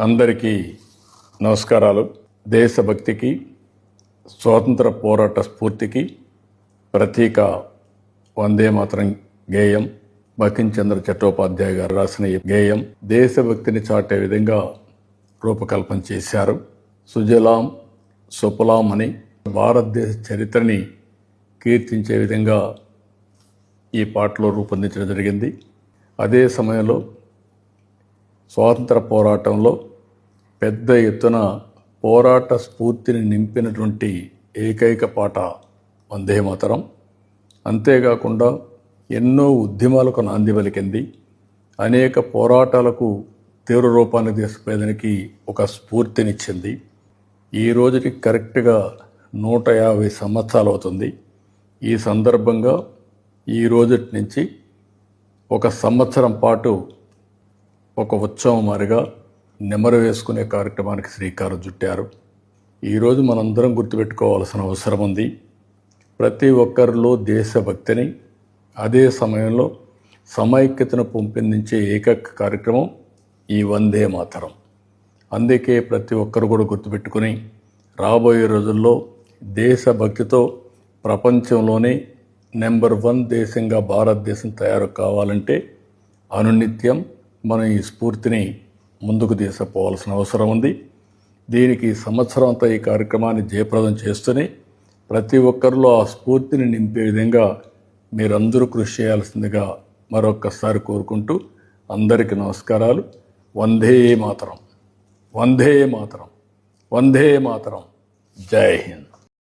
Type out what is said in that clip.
అందరికీ నమస్కారాలు. దేశభక్తికి స్వాతంత్ర పోరాట స్ఫూర్తికి ప్రతీక వందే మాత్రం గేయం. బకించంద్ర చట్టోపాధ్యాయ గారు రాసిన ఈ గేయం దేశభక్తిని చాటే విధంగా రూపకల్పన చేశారు. సుజలాం సుఫలాం అని భారతదేశ చరిత్రని కీర్తించే విధంగా ఈ పాటలో రూపొందించడం జరిగింది. అదే సమయంలో స్వాతంత్ర పోరాటంలో పెద్ద ఎత్తున పోరాట స్ఫూర్తిని నింపినటువంటి ఏకైక పాట వందే మాతరం అంతేకాకుండా ఎన్నో ఉద్యమాలకు నాంది పలికింది. అనేక పోరాటాలకు తీవ్ర రూపాన్ని తీసుకుపోయేదానికి ఒక స్ఫూర్తినిచ్చింది. ఈ రోజుకి కరెక్ట్గా నూట యాభై సంవత్సరాలు అవుతుంది. ఈ సందర్భంగా ఈ రోజుటి నుంచి ఒక సంవత్సరం పాటు ఒక ఉత్సవం మారిగా నెమరు వేసుకునే కార్యక్రమానికి శ్రీకారం చుట్టారు. ఈరోజు మనందరం గుర్తుపెట్టుకోవాల్సిన అవసరం ఉంది. ప్రతి ఒక్కరిలో దేశభక్తిని అదే సమయంలో సమైక్యతను పెంపొందించే ఏకైక కార్యక్రమం ఈ వందే మాతరం. అందుకే ప్రతి ఒక్కరు కూడా గుర్తుపెట్టుకుని రాబోయే రోజుల్లో దేశభక్తితో ప్రపంచంలోనే నెంబర్ వన్ దేశంగా భారతదేశం తయారు కావాలంటే అనునిత్యం మనం ఈ స్ఫూర్తిని ముందుకు తీసుకుపోవాల్సిన అవసరం ఉంది. దీనికి సంవత్సరం అంతా ఈ కార్యక్రమాన్ని జయప్రదం చేస్తూనే ప్రతి ఒక్కరిలో ఆ స్ఫూర్తిని నింపే విధంగా మీరందరూ కృషి చేయాల్సిందిగా మరొక్కసారి కోరుకుంటూ అందరికీ నమస్కారాలు. వందే మాతరం. వందే మాతరం. వందే మాతరం. జై హింద్.